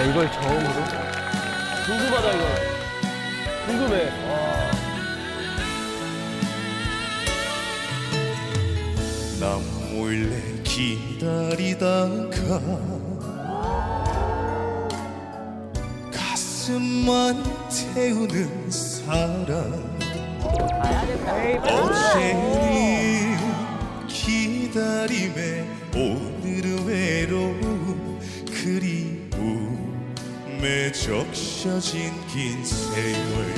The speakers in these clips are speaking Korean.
이걸 처음으로? 궁금하다 이거. 궁금해. 와. 나 몰래 기다리다가 가슴만 태우는 사랑 어제는 기다림에 오늘은 외로움 그리움 에 적셔진 긴 세월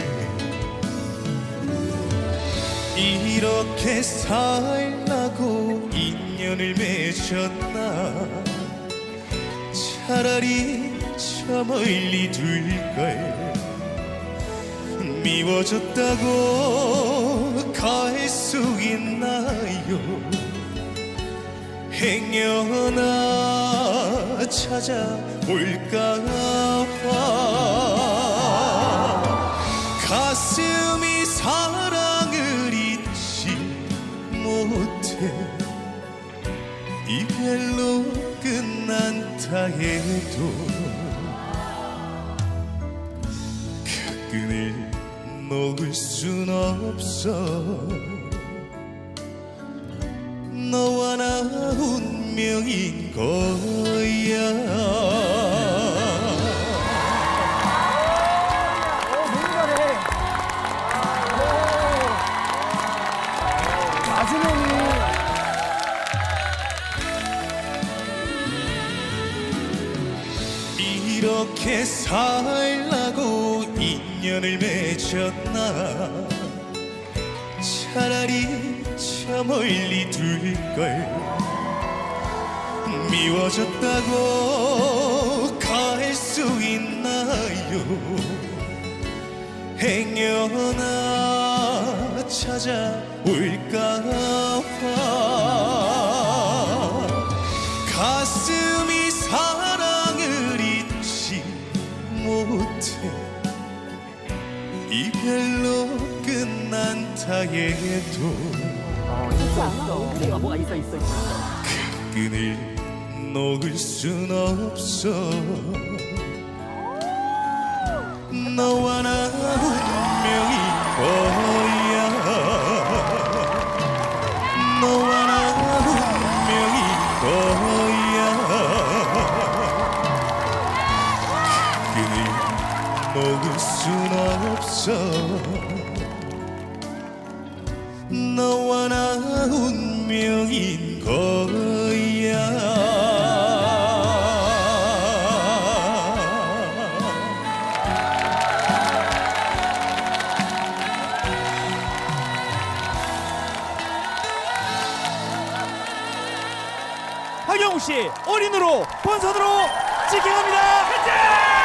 이렇게 살라고 인연을 맺었나? 차라리 저 멀리 둘걸. 미워졌다고 갈 수 있나요? 행여나 찾아올까봐. 가슴이 사랑을 잊지 못해 이별로 끝난다 해도 그 끈을 놓을 순 없어. 너와 나 운명인 마지막 이. 이렇게 살라고 인연을 맺었나? 차라리 저 멀리 둘걸 미워졌다고 갈 수 있나요? 행여나 찾아올까봐. 가슴이 사랑을 잊지 못해 이별로 끝난다 해도 뭐가 뭐가 있어 있어 있어. 끈을 놓을 순 없어. 너와 나 운명인 거야. 너와 나 운명인 거야. 끈을 놓을 순 없어. 너와 나 운명인 거야 박영우 씨 올인으로 본선으로 직행합니다.